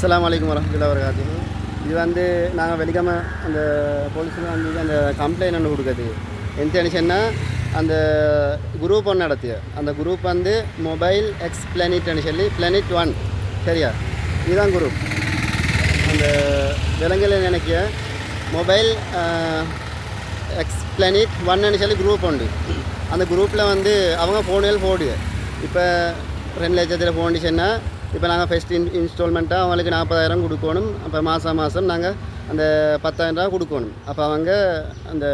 அஸ்லாம் வலைக்கம் வரமத்துல்லா வரகாத்து இது வந்து நாங்கள் வெள்ளிக்கிழமை அந்த போலீஸில் வந்து அந்த கம்ப்ளைண்ட் ஒன்று கொடுக்குறது எந்த டென்ஷன்னா அந்த குரூப் ஒன்று நடத்திய அந்த குரூப் வந்து மொபைல் எக்ஸ் பிளானிட்னு சொல்லி பிளானிட் ஒன் சரியா? இதுதான் குரூப் அந்த விலங்குல நினைக்க மொபைல் எக்ஸ் பிளானிட் ஒன்னு சொல்லி குரூப் உண்டு. அந்த குரூப்பில் வந்து அவங்க ஃபோனுகள் போடுது. இப்போ ரெண்டு லட்சத்தில் ஃபோன் இப்போ நாங்கள் ஃபஸ்ட் இன் இன்ஸ்டால்மெண்ட்டாக அவங்களுக்கு நாற்பதாயிரம் கொடுக்கணும். அப்போ மாதம் மாதம் நாங்கள் அந்த பத்தாயிரம் ரூபா கொடுக்கணும். அப்போ அவங்க அந்த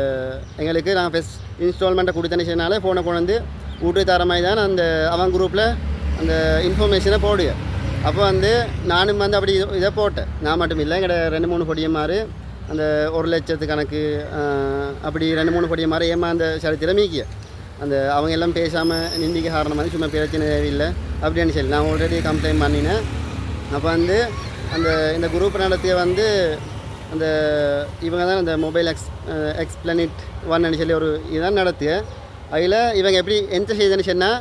எங்களுக்கு நாங்கள் ஃபஸ்ட் இன்ஸ்டால்மெண்ட்டை கொடுத்தனுச்சனால ஃபோனை கொண்டு வந்து வீட்டு தர மாதிரி தான் அந்த அவங்க குரூப்பில் அந்த இன்ஃபர்மேஷனை போடுங்க அப்போ வந்து நானும் வந்து அப்படி இதை- இதை போட்டேன். நான் மட்டும் இல்லை எங்கட ரெண்டு மூணு பொடியமாறு அந்த ஒரு லட்சத்து கணக்கு அப்படி ரெண்டு மூணு பொடியமாறு ஏமா அந்த சரித்திரம் மீக்கிய அந்த அவங்க எல்லாம் பேசாமல் நிந்திக்க காரணம் வந்து சும்மா பிரச்சனை தேவையில்லை. அப்படின்னு சொல்லி நான் ஆல்ரெடி கம்ப்ளைண்ட் பண்ணினேன். அப்போ வந்து அந்த இந்த குரூப் நடத்திய வந்து அந்த இவங்க தான் அந்த மொபைல் எக்ஸ் எக்ஸ்பிளனிட் ஒன்னு சொல்லி ஒரு இதான் நடத்திய. அதில் இவங்க எப்படி எந்த செய்தேன்னு சொன்னால்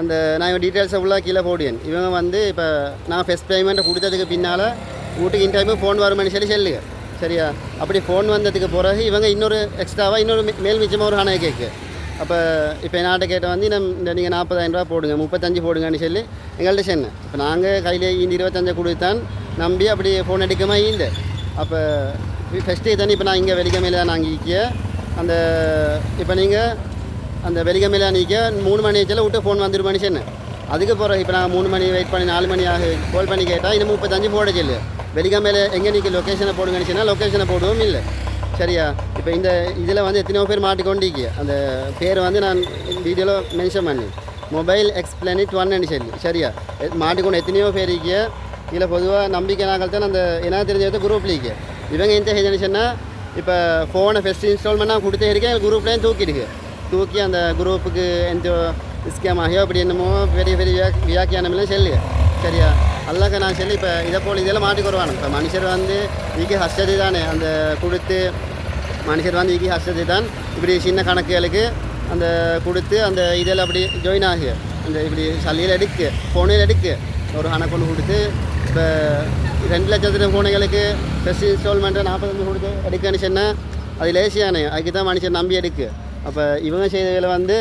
அந்த நான் இவன் டீட்டெயில்ஸை ஃபுல்லாக கீழே போடுவேன். இவங்க வந்து இப்போ நான் ஃபஸ்ட் பேமெண்ட்டை கொடுத்ததுக்கு பின்னால் வீட்டுக்கு இன் டைமு ஃபோன் வருமானு சொல்லி சொல்லுங்க சரியா? அப்படி ஃபோன் வந்ததுக்கு பிறகு இவங்க இன்னொரு எக்ஸ்ட்ராவாக இன்னொரு மேல் மிச்சமாக ஒரு ஹானை கேட்கு அப்போ இப்போ என்னாட்ட கேட்ட வந்து நம்ம இந்த நீங்கள் நாற்பதாயிரம் ரூபா போடுங்க முப்பத்தஞ்சு போடுங்கன்னு சொல்லி எங்கள்கிட்ட சொன்னேன். இப்போ நாங்கள் கையில் இந்த இருபத்தஞ்சை கொடுத்தான் நம்பி அப்படி ஃபோன் எடுக்கமா இல்லை. அப்போ ஃபஸ்ட்டு தானே இப்போ நான் இங்கே வெளிக்கமையில் தான் நாங்கள் இக்கிய அந்த இப்போ நீங்கள் அந்த வெளிக்கமையில் நிற்க மூணு மணி வச்சால விட்டு ஃபோன் வந்துருமான்னு சொன்னேன். அதுக்கு போகிற இப்போ நான் மூணு மணி வெயிட் பண்ணி நாலு மணி ஆக கால் பண்ணி கேட்டால் இன்னும் முப்பத்தஞ்சு போட சொல்லு. வெளிக்கமையில் எங்கே நிற்க லொக்கேஷனை போடுங்கன்னு சொன்னால் லொக்கேஷனை போடுவோம் இல்லை. சரியா? இப்போ இந்த இதில் வந்து எத்தனையோ பேர் மாட்டிக்கொண்டிருக்கு. அந்த பேர் வந்து நான் வீடியோவில் மென்ஷன் பண்ணி மொபைல் எக்ஸ்பிளனிட் ஒன்னு சொல்லி. சரியா? மாட்டிக்கொண்டு எத்தனையோ பேர் இருக்கிய இதில் பொதுவாக நம்பிக்கை நாங்கள் தான் அந்த என்ன தெரிஞ்சது குரூப்பில் இருக்கு. இவங்க எந்த ஏஜென்சின்னா இப்போ ஃபோனை ஃபஸ்ட் நான் கொடுத்தே இருக்கேன் குரூப்லேயும் தூக்கிடுக்கு தூக்கி அந்த குரூப்புக்கு எந்த ஸ்கேம் ஆகியோ அப்படி என்னமோ பெரிய பெரிய வியாக்கியானமெல்லாம் சொல்லுங்க சரியா? அல்லக நான் சொல்லி இப்போ இதை போல் இதெல்லாம் மாட்டிக்கிறவானு இப்போ மனுஷர் வந்து ஈகி ஹஸ்டதி தானே அந்த கொடுத்து மனுஷர் வந்து ஈகி ஹஸ்டதி தான் இப்படி சின்ன கணக்குகளுக்கு அந்த கொடுத்து அந்த இதில் அப்படி ஜாயின் ஆகி அந்த இப்படி சல்லியில் எடுக்கு ஃபோனில் எடுக்கு ஒரு கணக்கு ஒன்று கொடுத்து இப்போ ரெண்டு லட்சத்து ஃபோனுகளுக்கு ஃபஸ்ட் இன்ஸ்டால்மெண்ட்டு நாற்பத்தஞ்சு கொடுத்து எடுக்கன்னு சொன்னால் அது லேசியானே அதுக்கு தான் மனுஷன் நம்பி எடுக்கு அப்போ இவங்க செய்த வேலை வந்து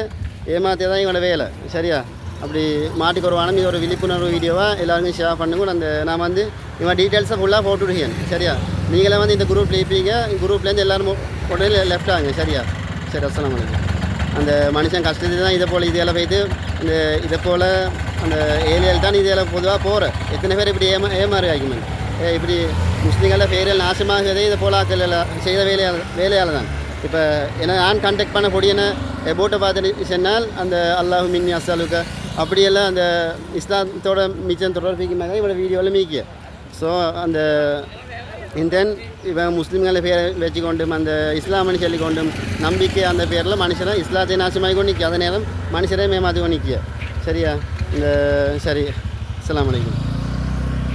ஏமாற்றி தான் இவங்களோட வேலை சரியா அப்படி மாட்டுக்கு ஒரு வானம் இது ஒரு விழிப்புணர்வு வீடியோவாக எல்லாருக்கும் ஷேர் பண்ணுங்க. அந்த நான் வந்து இவன் டீட்டெயில்ஸை ஃபுல்லாக போட்டுவிடுவேன் சரியா? நீங்களே வந்து இந்த குரூப்பில் இருப்பீங்க. குரூப்லேருந்து எல்லாரும் உடனே லெஃப்ட் ஆகுங்க. சரியா? சரி அஸ்ஸலாமு அலைக்கும். அந்த மனுஷன் கஷ்டத்தை தான் இதை போல் இதையெல்லாம் போயிட்டு இந்த இதை போல் அந்த ஏரியாவில் தான் இதையெல்லாம் பொதுவாக போகிற எத்தனை பேர் இப்படி ஏமா ஏமாறு ஆகிக்குமே ஏ இப்படி முஸ்லீம்களில் பேரியல் நாசமாகவே இதை போல் ஆக்கல செய்த வேலையால் வேலையால் தான். இப்போ ஏன்னா நான் கான்டாக்ட் பண்ண பொடியன போட்டை பார்த்துட்டு சொன்னால் அந்த அல்லாஹு மின்னி அஸ்ஸாலுக்க அப்படியெல்லாம் அந்த இஸ்லாத்தோட மிச்சம் தொடர்பிக்கு மேலே இவ்வளோ வீடியோவில் மீக்கிய ஸோ அந்த தென் இவன் முஸ்லீம்களை பேரை வச்சுக்கொண்டும் அந்த இஸ்லாமனு சொல்லிக்கொண்டும் நம்பிக்கை அந்த பேரில் மனுஷனை இஸ்லாத்தை நாசமாக கொண்டு நிற்க. அதே நேரம் மனுஷரே மேமாற்றி கொண்டு நிற்க. சரியா? இந்த சரி. அஸ்ஸலாமு வலைக்கம்